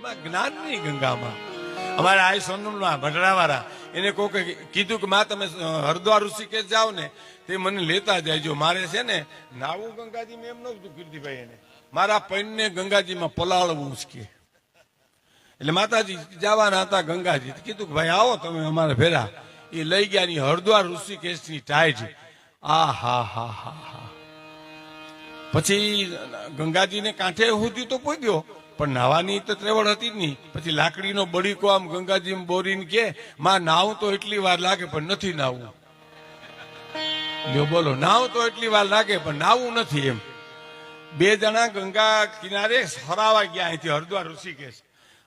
એમાં જ્ઞાનની ગંગામાં. અમારા આ સોનમના ભટરાવાળા, એને કોકે કીધું કે, માં, તમે હરદ્વાર ઋષિકેશ જાઓ ને, તે મને લેતા જાયજો મારે છે ને, નાવું ગંગાજીમાં એમ નહોતું કીર્તિભાઈ એને. મારા પૈનને ગંગાજીમાં પલાળવું જ કે. એટલે માતાજી જવાના હતા ગંગાજી. કીધું કે, ભાઈ, આવો તમે અમારા ફેરા એ લઈ ગયા ની, હરદ્વાર ઋષિકેશની ટાઈટ આ હા હા હા હા. પછી ગંગાજીને કાંઠે સુધી તો પહોંચ્યો પણ નાવાની તો ત્રેવડ હતી જ નહીં. પછી લાકડીનો બળીકો આમ ગંગાજી બોરીને કે, માં, નાવું તો એટલી વાર લાગે પણ નથી નાવું. લ્યો બોલો, નાવ તો એટલી વાર લાગે પણ નાવું નથી એમ. બે જણા ગંગા કિનારે હરાવા ગયા અહીંથી હરદ્વાર ઋષિકેશ.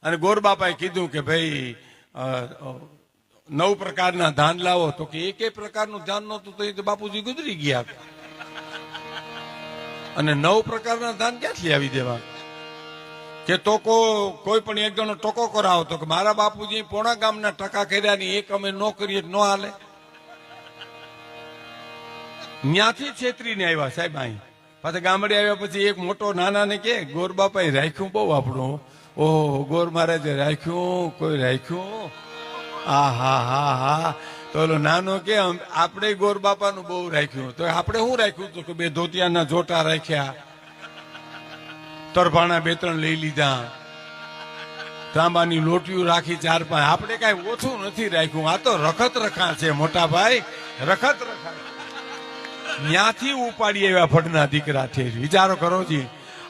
અને ગોરબાપાએ કીધું કે, ભાઈ નવ પ્રકારના ધાન લાવો. તો કે, એકે પ્રકારનું ધાન નહોતું તો એ તો બાપુજી ગુજરી ગયા અને નવ પ્રકારના ધાન ક્યાંથી આવી દેવા? કે ટોકો, કોઈ પણ એક જણો ટોકો કરાવો તો કે મારા બાપુજી પોણા ગામના ટકા કર્યા ની એક અમે નો કરીએ નો હાલે. ન્યાથી છેતરીને આવ્યા સાહેબ અહીં. પાછા ગામડે આવ્યા પછી એક મોટો નાના ને કે, ગોર બાપાએ રાખ્યું બહુ આપણું. ઓહો, ગોર મહારાજે રાખ્યું, કોઈ રાખ્યું? આ હા હા. હા તો ઓલો નાનો કે આપણે ગોર બાપાનું બહુ રાખ્યું. તો આપણે શું રાખ્યું? તો કે બે ધોતિયાના જોટા રાખ્યા. તરભાણા બે ત્રણ લઈ લીધા. તાંબાની લોટીઓ રાખી ચાર પાંચ. આપણે કઈ ઓછું નથી રાખ્યું. આ તો રખત રખા છે, મોટા ભાઈ. રખત રખા. ન્યાથી ઉપાડી એવા ફળના દીકરા છે. વિચારો કરો જી.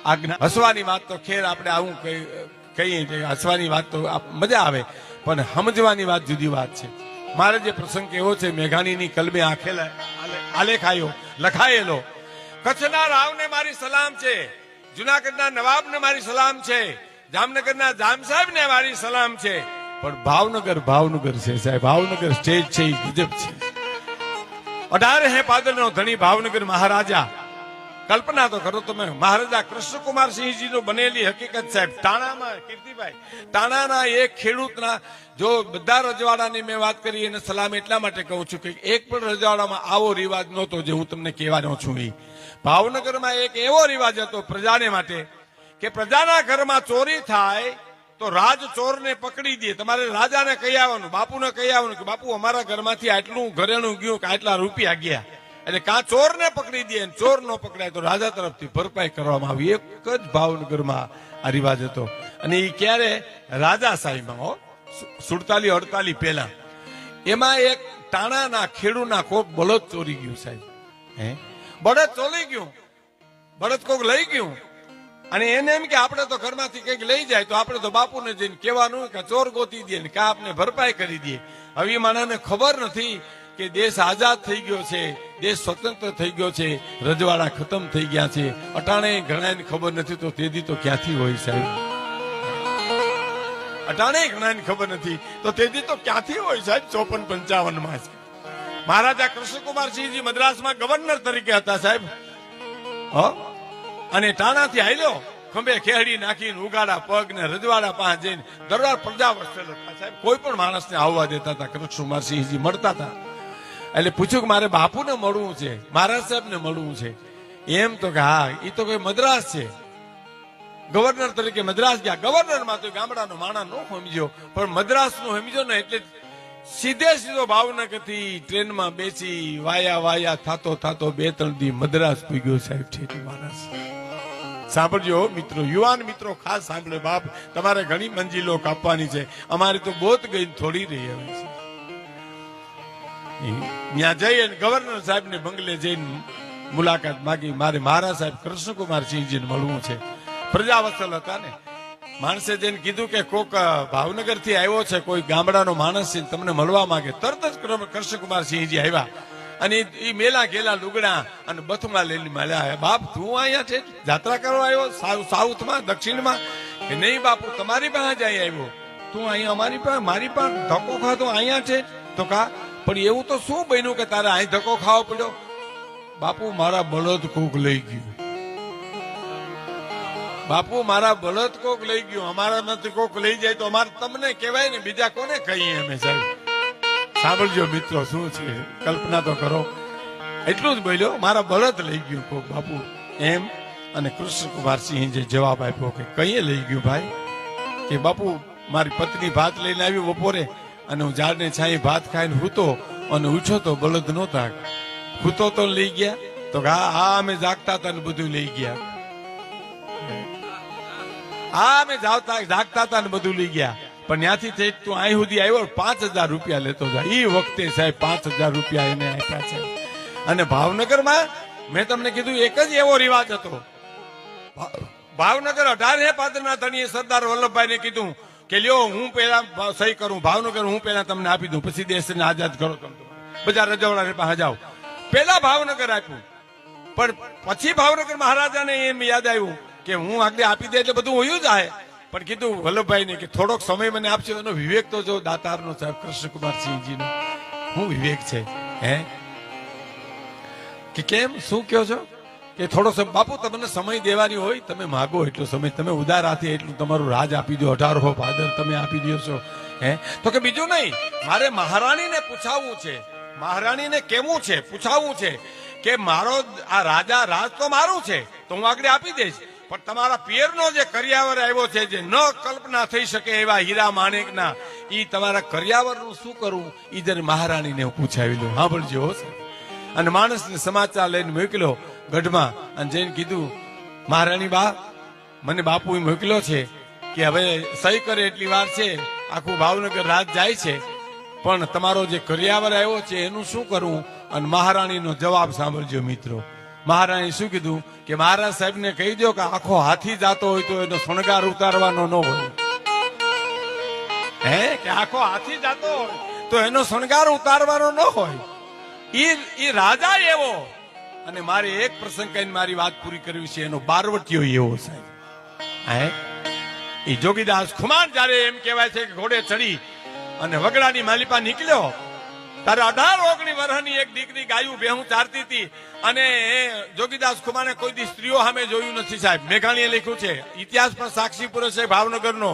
આજ્ઞા હસવાની વાત તો ખેર આપણે આવું કહીએ કે હસવાની વાત તો મજા આવે. પણ સમજવાની વાત જુદી વાત છે. મારે જે પ્રસંગ એવો છે, મેઘાણીની કલમે આખેલા આલે- આલેખ આવ્યો લખાયેલો. કચ્છના રાવને મારી સલામ છે. જુનાગઢના નવાબને મારી સલામ છે, જામનગરના જામ સાહેબને મારી સલામ છે. પણ ભાવનગર ભાવનગર છે સાહેબ, ભાવનગર સ્ટેજ છે એ ગુજબ છે. અઢાર હે પાદરનો ધણી ભાવનગર મહારાજા. કલ્પના તો કરો તમે, મહારાજા કૃષ્ણકુમાર સિંહજી બનેલી હકીકત સાહેબ, ટાણામાં, કીર્તિભાઈ, ટાણાના એક ખેડૂતના, જો બધા રજવાડાની મેં વાત કરી, એને સલામ એટલા માટે કહું છું કે એક પણ રજવાડામાં આવો રિવાજ નહોતો જે હું તમને કહેવાનો છું એ ભાવનગરમાં એક એવો રિવાજ હતો પ્રજાને માટે કે પ્રજાના ઘરમાં ચોરી થાય તો રાજ ચોરને પકડી દે. તમારે રાજાને કહી આવવાનું, બાપુને કહી આવવાનું કે બાપુ, અમારા ઘરમાંથી આટલું ઘરેણું ગયું કે આટલા રૂપિયા ગયા. એટલે કાં ચોરને પકડી દે ચોર નો પકડાય તો રાજા તરફથી ભરપાઈ કરવામાં આવી. એક જ ભાવનગરમાં આ રિવાજ હતો. અને એ ક્યારે? રાજા સાહેબમાં હો. સુડતાલી, અડતાલી પહેલા. એમાં એક ટાણાના ખેડૂના કોક બળદ ચોરી ગયું સાહેબ. હે? બળદ ચોલી ગયું. બળદ કોક લઈ ગયું. અને એને એમ કે આપણે તો ઘરમાંથી કંઈક લઈ જાય, તો આપણે તો બાપુને જઈને કહેવાનું કે ચોર ગોતી દે ને કે આપને ભરપાઈ કરી દે. હવે માણસને ખબર નથી કે દેશ આઝાદ થઈ ગયો છે, દેશ સ્વતંત્ર થઈ ગયો છે, રજવાડા ખતમ થઈ ગયા છે. અટાણે ઘણાને ખબર નથી તો તેદી તો ક્યાંથી હોય સાહેબ? અટાણે ઘણાને ખબર નથી તો તેદી તો ક્યાંથી હોય સાહેબ? ચોપન પંચાવનમાં છે મહારાજા કૃષ્ણકુમારસિંહજી મદ્રાસમાં ગવર્નર તરીકે હતા, સાહેબ. અને ટાણાથી હાલ્યો ખંભે ખેડી નાખીને ઉગાડા પગ ને રજવાડા પાસે જઈને દરબાર પ્રજા હતા સાહેબ, કોઈ પણ માણસને આવવા દેતા હતા, કૃષ્ણકુમારસિંહજી મળતા હતા. એટલે પૂછ્યું કે મારે બાપુને મળવું છે, મહારાજ સાહેબને મળવું છે. એમ તો કે હા એ તો કોઈ મદ્રાસ છે. ગવર્નર તરીકે મદ્રાસ ગયા. ગવર્નરમાં તો ગામડાનો માણા નો સમજ્યો, પણ મદ્રાસનું સમજ્યો ને એટલે સીધે સીધો ભાવનગરથી ટ્રેનમાં બેસી વાયા વાયા થાતો થાતો બે ત્રણ દી મદ્રાસ પૂગ્યો સાહેબ ઠેઠી માણસ. સાંભળજો મિત્રો, યુવાન મિત્રો, ખાસ સાંભળે બાપ, તમારે ઘણી મંજિલો કાપવાની છે. અમારી તો બોત ગઈ થોડી રહી હવે છે. ત્યાં જઈને ગવર્નર સાહેબ ને બંગલે જઈને મુલાકાત માગી. મારે મહારાજ સાહેબ કૃષ્ણકુમાર સિંહજીને મળવું છે. પ્રજાવત્સલ હતા ને. માણસે જઈને કીધું કે કોક ભાવનગરથી આવ્યો છે, કોઈ ગામડાનો માણસ છે, તમને મળવા માંગે, તરત જ કૃષ્ણકુમાર સિંહજી આવ્યા. અને એ મેલા ગેલા લુગડા અને બથુમડા લઈને મળ્યા બાપ, તું અહીંયા છે? જાત્રા કરવા આવ્યો? સાઉ- સાઉથમાં? દક્ષિણમાં? કે નહીં બાપુ, તમારી પાસે જ અહીં આવ્યો. તું અહીંયા અમારી પાસે, મારી પાસે ધક્કો ખાતો અહીંયા છે? તો કા? પણ એવું તો શું બન્યું કે તારે અહીં ધક્કો ખાવો પડ્યો? બાપુ, મારા બળદ કોક લઈ ગયું. બાપુ, મારા બળદ કોક લઈ ગયું, અમારા નથી કોક લઈ જાય તો અમારે તમને કહેવાય ને, બીજા કોને કહીએ અમે સાહેબ? સાંભળજો મિત્રો, શું છે? કલ્પના તો કરો. એટલું જ બોલ્યો, મારા બળદ લઈ ગયું કોક બાપુ. એમ અને કૃષ્ણકુમારસિંહ જે જવાબ આપ્યો કે કઈએ લઈ ગયું ભાઈ? કે બાપુ, મારી પત્ની ભાત લઈને આવી બપોરે અને હું ઝાડને છાંયે ભાત ખાઈને હૂતો અને ઉછો તો બળદ નહોતા. હૂતો તો લઈ ગયા. તો હા હા અમે જાગતા હતા ને બધું લઈ ગયા. હા અમે જાવતા જાગતા હતા ને બધું લઈ ગયા. પણ ત્યાંથી થઈ તું અહીં સુધી આવ્યો પાંચ હજાર રૂપિયા લેતો જાય એ વખતે સાહેબ પાંચ હજાર રૂપિયા એને આપ્યા છે. અને ભાવનગરમાં મેં તમને કીધું એક જ એવો રિવાજ હતો. ભાવનગર અઢાર હે પાત્રના ધણીએ સરદાર વલ્લભભાઈને કીધું કે લ્યો, હું પેલા સહી કરું, ભાવનગર હું પેલા તમને આપી દઉં, પછી દેશને આઝાદ કરો તમે. બધા રજવાડા પાસે જાઓ. પેલા ભાવનગર આપ્યું. પણ પછી ભાવનગર મહારાજાને એમ યાદ આવ્યું કે હું આગળ આપી દે એટલે બધું હોયું જાય. પણ કીધું વલ્લભભાઈને કે થોડોક સમય મને આપશો એનો વિવેક તો જો દાતારનો સાહેબ કૃષ્ણકુમાર સિંહજીનો હું વિવેક છે, હે? કે કેમ? શું કહો છો? કે થોડો સમય, બાપુ, તમને સમય દેવાની હોય, તમે માગો એટલો સમય. તમે ઉદાર હાથે એટલું તમારું રાજ આપી દો. અઢાર ફાધર તમે આપી દો છો, હે? તો કે બીજું નહીં. મારે મહારાણીને પૂછાવવું છે. મહારાણીને કેવું છે? પૂછાવવું છે કે મારો આ રાજા, રાજ તો મારું છે. તો હું આગળ આપી દઈશ. પણ તમારા પિયરનો જે કરિયાવર આવ્યો છે, જે ન કલ્પના થઈ શકે એવા હીરા માણેકના, ઈ તમારા કરિયાવરનું શું કરવું ઈ જયારે મહારાણીને હું પૂછાવી લઉં. સાંભળજો. અને માણસને સમાચાર લઈને મોકલ્યો ગઢમાં અને જઈને કીધું, મહારાણી બા, મને બાપુ મોકલ્યો છે કે હવે સહી કરે એટલી વાર છે, આખું ભાવનગર રાત જાય છે, પણ તમારો જે કરિયાવર આવ્યો છે, એનું શું કરવું અને મહારાણીનો જવાબ સાંભળજો, મિત્રો. મહારાણી શું કીધું? કે મહારાજ સાહેબને કહી દો કે આખો હાથી જાતો હોય તો એનો શણગાર ઉતારવાનો ન હોય. હે? કે આખો હાથી જાતો હોય તો એનો શણગાર ઉતારવાનો ન હોય. ઈ ઈ રાજા એવો. અને મારે એક પ્રસંગ કહીને મારી વાત પૂરી કરવી છે, એનો બારવટીયો એવો સાહેબ. હે? એ જોગીદાસ ખુમાન જ્યારે એમ કહેવાય છે કે ઘોડે ચડી અને વગડાની માલિપા નીકળ્યો તારે અઢાર ઓગણી વર્ષની એક દીકરી ગાયું બેહું ચારતી હતી અને જોગીદાસ ખુમાને કોઈ દી સ્ત્રીઓ સામે જોયું નથી સાહેબ. મેઘાણીએ લખ્યું છે, ઇતિહાસ પણ સાક્ષી પુરુષ છે ભાવનગરનો.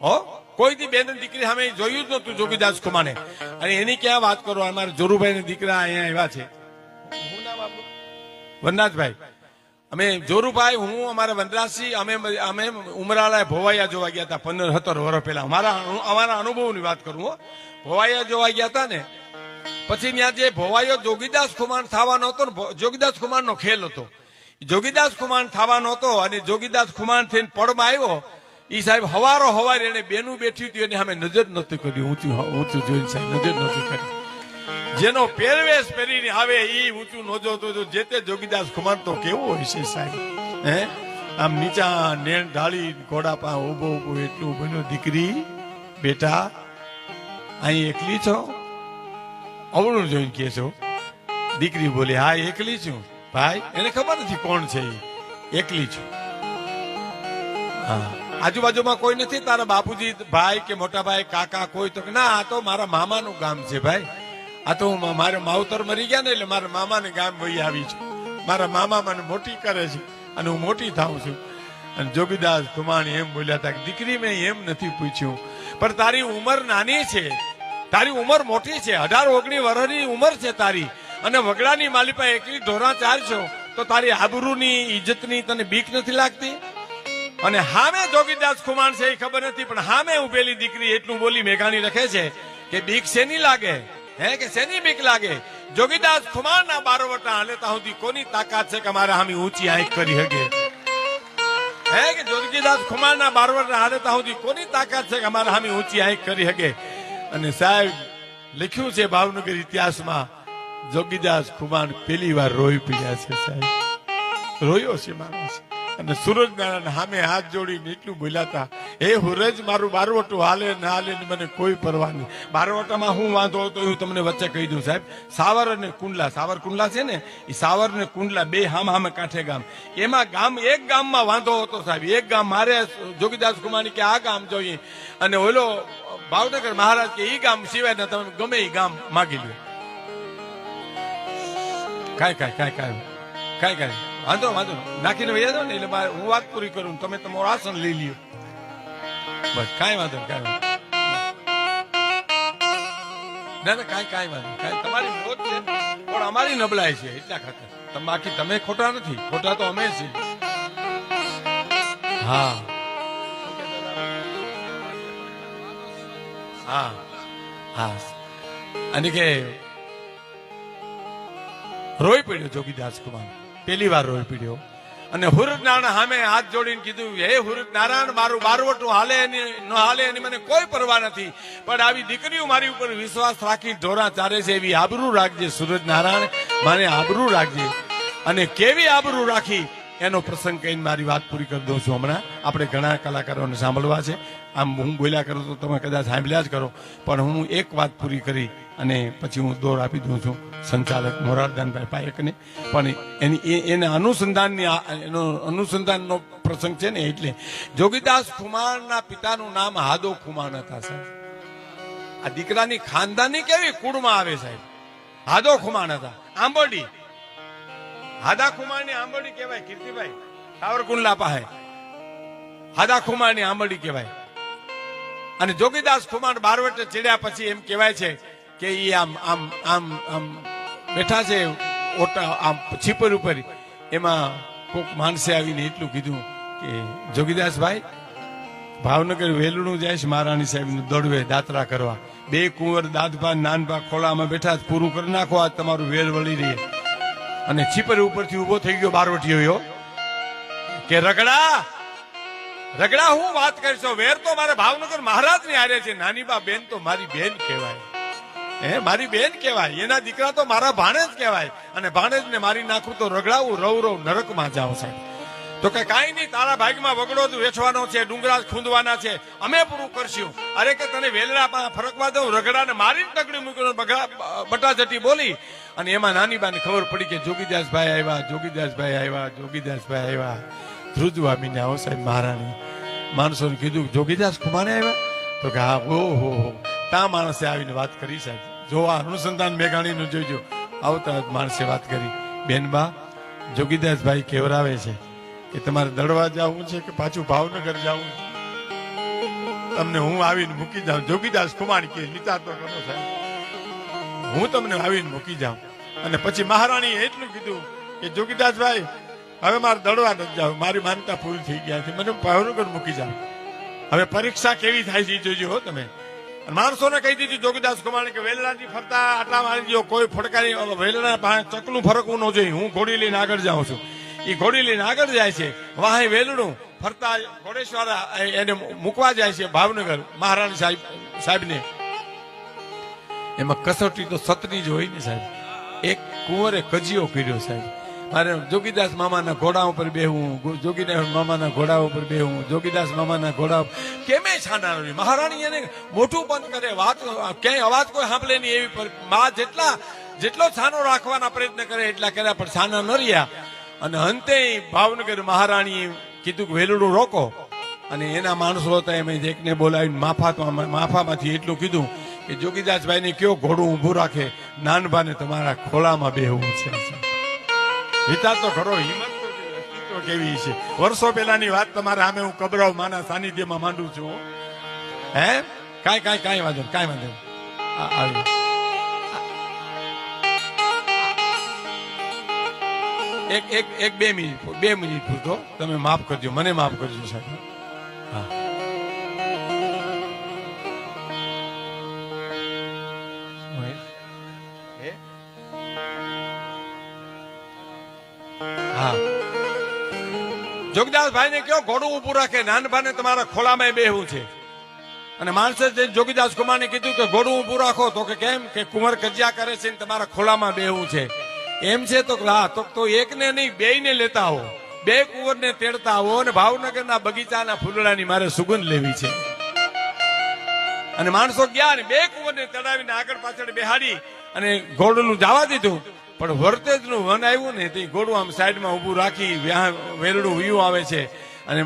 હો? કોઈ દી બેન દીકરી સામે જોયું જ નતું જોગીદાસ ખુમાને. અને એની ક્યાં વાત કરો અમારે જોરુભાઈ દીકરા અહીંયા આવ્યા છે. વનરાજભાઈ, અમે જોરુભાઈ, હું, અમારા વનરાજસિંહ અમે અમે ઉમરાળા ભોવાયા જોવા ગયા હતા પંદર, સત્તર વર્ષ પહેલા. અમારા અમારા અનુભવની વાત કરું, હો. ભોવાયા જોવા ગયા હતા ને પછી ત્યાં જે ભોવાયો જોગીદાસ કુમાર થવાનો હતો ને જોગીદાસ કુમારનો ખેલ હતો. જોગીદાસ કુમાર થવાનો હતો અને જોગીદાસ કુમાર થઈને પડમાં આવ્યો. ઈ સાહેબ હવારો હવાર એને બેનું બેઠી હતી, એને સામે નજર નથી કરી. ઊંચું ઊંચું જોઈને સાહેબ નજર નથી કરી. જેનો પહેરવેશ પહેરીને આવે ઈ ઊંચું ન જોતો તો જે તે જોગીદાસ કુમાર તો કેવો હોય છે સાહેબ? હે? આમ નીચા નેણ ઢાળી ઘોડા પા ઊભો ઊભો એટલું બન્યો દીકરી, બેટા, અહીં એકલી છો? અવળું જોઈને કે છો દીકરી બોલી, હા, એકલી છું. ભાઈ, એને ખબર નથી કોણ છે. એકલી છું. હા. આજુબાજુમાં કોઈ નથી? તારા બાપુજી, ભાઈ કે મોટા ભાઈ, કાકા, કોઈ તો ના, આ તો મારા મામાનું ગામ છે ભાઈ. આ તો હું મારે માવતર મરી ગયા ને એટલે મારા મામાને ગામ વહી આવી છું. મારા મામા મને મોટી કરે છે અને હું મોટી થાઉં છું. અને જોગીદાસ કુમાણી એમ બોલ્યા હતા કે, દીકરી મેં એમ નથી પૂછ્યું, પણ તારી ઉંમર નાની છે. તારી ઉંમર મોટી છે. અઢાર, ઓગણી વર્ષની ઉંમર છે તારી. અને વગડાની માલિપા એકલી ધોરણ ચાર છો, તો તારી આબરૂની ઇજ્જતની તને બીક નથી લાગતી? અને હામે જોગીદાસ ખુમાણ છે એ ખબર નથી, પણ હામે ઉભેલી દીકરી એટલું બોલી મેઘાણી લખે છે કે બીક શેની લાગે? હે, કે શેની બીક લાગે? જોગીદાસ ખુમાણ ના બારવટા હાલે ત્યાં સુધી કોની તાકાત છે કે મારે હામી ઊંચી આંખ કરી હગે હે, કે જોગીદાસ ખુમાણ ના બારવટા હાલે ત્યાં સુધી કોની તાકાત છે કે મારે હામી ઊંચી આંખ કરી હગે અને સાહેબ, લખ્યું છે ભાવનગર ઇતિહાસમાં, જોગીદાસ ખુમાન પેલી વાર રોઈ પડ્યા છે, સાહેબ. રોયો છે માણસ અને સૂરજનારાયણ સામે હાથ જોડીને એટલું બોલાતા હે હુરજ, મારું બારવટું હાલે ને હાલે મને કોઈ પરવા નહીં. બારવટામાં હું વાંધો હતો હું તમને વચ્ચે કહી દઉં, સાહેબ. સાવર અને કુંડલા, સાવર કુંડલા છે ને એ સાવર ને કુંડલા બે હામ હામે કાંઠે ગામ. એમાં ગામ, એક ગામમાં વાંધો હતો, સાહેબ. એક ગામ, મારે જોગીદાસ કુમારની કે આ ગામ જોઈએ. અને ઓલો ભાવનગર મહારાજ કે ઈ ગામ સિવાય તમે ગમે ઈ ગામ માગી લ્યો. કાંઈ કાંઈ કાંઈ કાંઈ કાંઈ કાંઈ વાંધો વાંધો. નાખીને વૈયા દો ને, એટલે હું વાત પૂરી કરું તમે તમારું આસન લઈ લ્યો. બસ, કાંઈ વાંધો કાંઈ વાંધો. ના ના, કાંઈ કાંઈ વાંધો. કાંઈ તમારી મોત છે, પણ અમારી નબળાઈ છે એટલા ખાતર. બાકી તમે ખોટા નથી. ખોટા તો અમે છીએ. હા. હા. હા. અને કે રોઈ પડ્યો જોગીદાસ કુમાર. પેલી વાર રોઈ પડ્યો. અને હુરત નારાયણ સામે હાથ જોડીને કીધું, હે હુરત નારાયણ, મારું બારવટું હાલે ન હાલે એની મને કોઈ પરવા નથી. પણ આવી દીકરીઓ મારી ઉપર વિશ્વાસ રાખી ઢોરા ચારે છે એવી આબરૂ રાખજે સુરજ નારાયણ. મારે આબરૂ રાખજે. અને કેવી આબરૂ રાખી? એનો પ્રસંગ કહીને મારી વાત પૂરી કરી દઉં છું હમણાં. આપણે ઘણા કલાકારોને સાંભળવા છે. આમ હું બોલ્યા કરું તો તમે કદાચ સાંભળ્યા જ કરો. પણ હું એક વાત પૂરી કરી અને પછી હું દોર આપી દઉં છું સંચાલક મોરારદાનભાઈ પાયકને. પણ એની એના અનુસંધાનની એનો અનુસંધાનનો પ્રસંગ છે ને એટલે જોગીદાસ ખુમાણના પિતાનું નામ હાદો ખુમાણ હતા, સાહેબ. આ દીકરાની ખાનદાની કેવી કુળમાં આવે, સાહેબ? હાદો ખુમાણ હતા. આંબોડી. હાદા ખુમાણની આંબળી કહેવાય, કીર્તિભાઈ. સાવરકુંડલા પાસે. હાદા ખુમાણની આંબળી કહેવાય. અને જોગીદાસ ખુમાર બારવટે ચડ્યા પછી એમ કહેવાય છે કે એ આમ આમ આમ આમ બેઠા છે, ઓટા, આમ છીપર ઉપર. એમાં કોક માણસે આવીને એટલું કીધું કે, જોગીદાસભાઈ, ભાવનગર વેલણું છે મહારાણી સાહેબ દોડવે દાતરા કરવા. બે કુંવર દાદભા નાનભા ખોળામાં બેઠા પૂરું કરી નાખો, આ તમારું વેલ વળી રહી. અને છીપર ઉપરથી ઊભો થઈ ગયો બારવટીયો કે રગડા રગડા હું વાત કરશો? વેર તો મારે ભાવનગર મહારાજની હારે છે. નાની બા બેન તો મારી બેન કહેવાય. હે, મારી બેન કહેવાય. એના દીકરા તો મારા ભાણેજ કહેવાય. અને ભાણેજ ને મારી નાખું તો રગડાવું, રવ રવ, નરકમાં જાવ સાહેબ. તો કે કાંઈ નહીં, તારા ભાગમાં વગડો જ વેચવાનો છે, ડુંગરા ખૂંદવાના છે. અમે પૂરું કરશું. અરે કે તને વેલડા ફરકવા દઉં? રગડાને મારીને ટકડી મૂકીને બટા બટાજટી બોલી. અને એમાં નાની બાને ખબર પડી કે જોગીદાસભાઈ આવ્યા જોગીદાસભાઈ આવ્યા જોગીદાસભાઈ આવ્યા. ધ્રુજવામીને આવો સાહેબ મહારાણી. માણસોને કીધું, જોગીદાસ કુમારે આવ્યા? તો કે, હા, હો હો હો. ત્યાં માણસે આવીને વાત કરી સાહેબ. જો આ અનુસંધાન મેઘાણીનું જોઈજો આવતા માણસે વાત કરી. બેનબા જોગીદાસભાઈ કેવરાવે છે? કે તમારે દળવા જવું છે કે પાછું ભાવનગર જવું છે? તમને હું આવીને મૂકી જાઉં. જોગીદાસ કુમાર કે નિતા તો કરો સાહેબ. હું તમને આવીને મૂકી જાઉં. અને પછી મહારાણીએ એટલું કીધું કે, જોગીદાસભાઈ, હવે મારે દડવા નથી જાવ. મારી માનતા પૂરી થઈ ગયા છે. મને ભાવનગર મૂકી જાવ હવે પરીક્ષા કેવી થાય છે જોજો હો તમે. માણસોને કહી દીધું જોગીદાસ કુમાર કે વેલણાથી ફરતા આટલા મારી દો કોઈ ફડકારી વેલણા પાસે ચકલું ફરકવું ન જોઈએ. હું ઘોડી લઈને આગળ જાઉં છું. એ ઘોડી લઈને આગળ જાય છે. વાહે વેલણું ફરતા ઘોડેશ્વર એને મૂકવા જાય છે ભાવનગર મહારાણી સાહેબ, સાહેબને. એમાં કસોટી તો સતની જ હોય ને સાહેબ. એક કુંવરે કજીયો કર્યો સાહેબ. મારે જોગીદાસ મામાના ઘોડા ઉપર બેહવું જોગીદાસ મામાના ઘોડા ઉપર બેહવું જોગીદાસ મામાના ઘોડા કેમે છાના મહારાણી એને મોટું બંધ કરે, વાત, ક્યાંય અવાજ કોઈ સાંભળે નહીં એવી પર- મા જેટલા, જેટલો છાનો રાખવાના પ્રયત્ન કરે એટલા કર્યા, પણ છાના ન રહ્યા. અને અંતે ભાવનગર મહારાણીએ કીધું કે, વેલડું રોકો. અને એના માણસો હતા એમ એકને બોલાવીને માફા માફામાંથી એટલું કીધું કે જોગીદાસભાઈને કયો ઘોડું ઊભું રાખે નાનભાને તમારા ખોળામાં બેહવું છે. વિચાર તો ખરો હિંમત કેવી, છે. વર્ષો પહેલાની વાત તમારે સામે હું કબરાવ માના સાનિધ્યમાં માંડું છું હે. કાંઈ કાંઈ કાંઈ વાંધો કાંઈ વાંધો આવી એક એક એક બે મિનિટ બે મિનિટ પૂરતો. તમે માફ કરજો મને માફ કરજો સાહેબ. જોગદાસભાઈ ને કયો ઘોડું ઊભું રાખે? નાનભાને તમારા ખોલામાં બેહવું છે. અને માણસે જે જોગીદાસ કુમારને કીધું કે ઘોડું ઊભું રાખો, તો કે કેમ? કે કુંવર કજિયા કરે છે ને તમારા ખોલામાં બેહવું છે. એમ છે તો હા, તો તો એકને નહીં, બેયને લેતા હો બે કુંવરને તેડતા હો અને ભાવનગરના બગીચાના ફૂલડાની મારે સુગંધ લેવી છે. અને માણસો ગયા ને બે કુંવરને તેડાવીને આગળ પાછળ બેહાડી અને ઘોડનું જવા દીધું. પણ વર્તેજનું વન આવ્યું ને તે ઘોડું આમ સાઈડમાં ઊભું રાખી વેરડું વિયું આવે છે. અને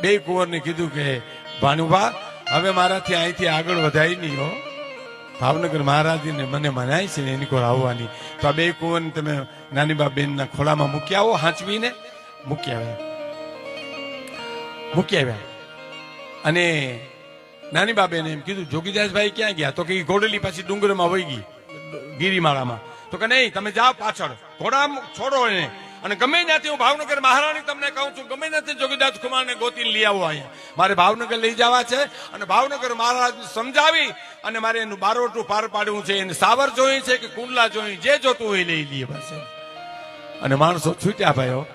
બે કુંવરને કીધું કે, ભાનુભા, હવે મારાથી અહીંથી આગળ વધાય નહીં હો. ભાવનગર મહારાજીને મને મનાય છે ને એની કોર આવવાની. તો આ બે કુંવરને તમે નાની બા બેનના ખોળામાં મૂકી આવો, હાંચવીને. મૂકી આવ્યા. મૂકી આવ્યા. અને નાની બાબેને એમ કીધું, જોગીદાસભાઈ ક્યાં ગયા? તો કે ઘોડેલી પાછી ડુંગરમાં વહી ગઈ, ગિરિમાળામાં. તો કે નહીં, તમે જાઓ પાછળ. ઘોડા છોડો એને. અને ગમે ત્યાંથી હું ભાવનગર મહારાણી તમને કહું છું, ગમે ત્યાંથી જોગીદાસ કુમારને ગોતી લઈ આવો અહીંયા. મારે ભાવનગર લઈ જવા છે અને ભાવનગર મહારાજ સમજાવી અને મારે એનું બારોટું પાર પાડવું છે. એને સાવર જોઈ છે કે કુંડલા જોઈ, જે જોતું હોય લઈ લઈએ બસ અને માણસો છૂટ્યા ભાઈઓ.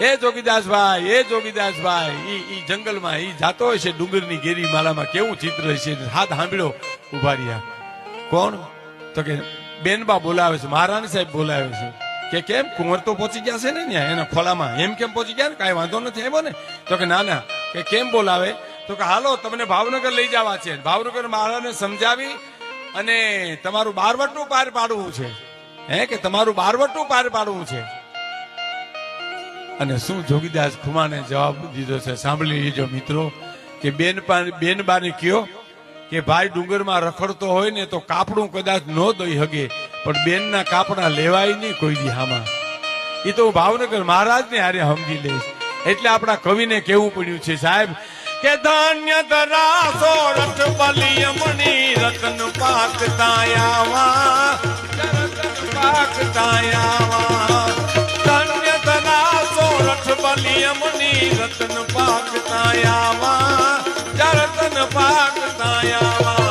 એ જોગીદાસભાઈ એ જોગીદાસભાઈ, ઈ ઈ જંગલમાં, ઈ જાતો હોય છે ડુંગરની ગેરી માલામાં કેવું ચિત્ર છે હાથ સાંભળ્યો ઊભા રહ્યા. કોણ? તો કે બેનબા બોલાવે છે, મહારાણી સાહેબ બોલાવે છે. કે કેમ? કુંવર તો પહોંચી ગયા છે ને ત્યાં એના ખોલામાં એમ કેમ પહોંચી ગયા ને? કાંઈ વાંધો નથી, આવ્યો ને? તો કે ના ના. કે કેમ બોલાવે? તો કે હાલો, તમને ભાવનગર લઈ જવા છે. ભાવનગર મહારાજને સમજાવી અને તમારું બારવટનું પાર પાડવું છે. હે, કે તમારું બારવટનું પાર પાડવું છે. અને શું જોગીદાસ ખુમાને જવાબ દીધો છે? સાંભળી લીજો મિત્રો, કે બેન બેનબાને કયો કે ભાઈ ડુંગરમાં રખડતો હોય ને તો કાપડું કદાચ ન દઈ હગે, પણ બેનના કાપડા લેવાય નહીં કોઈ દિહામાં એ તો ભાવનગર મહારાજને હારે સમજી લઈશ. એટલે આપણા કવિને કેવું પડ્યું છે, સાહેબ, કે ધાન્ય ધરાસો રથ બલિયમણી રતન પાક તાયાવા રતન પાક તાયાવા ધન્ય ધરાસો રથ બલિયમણી રતન પાક તાયાવા ચરતન પાક તાયા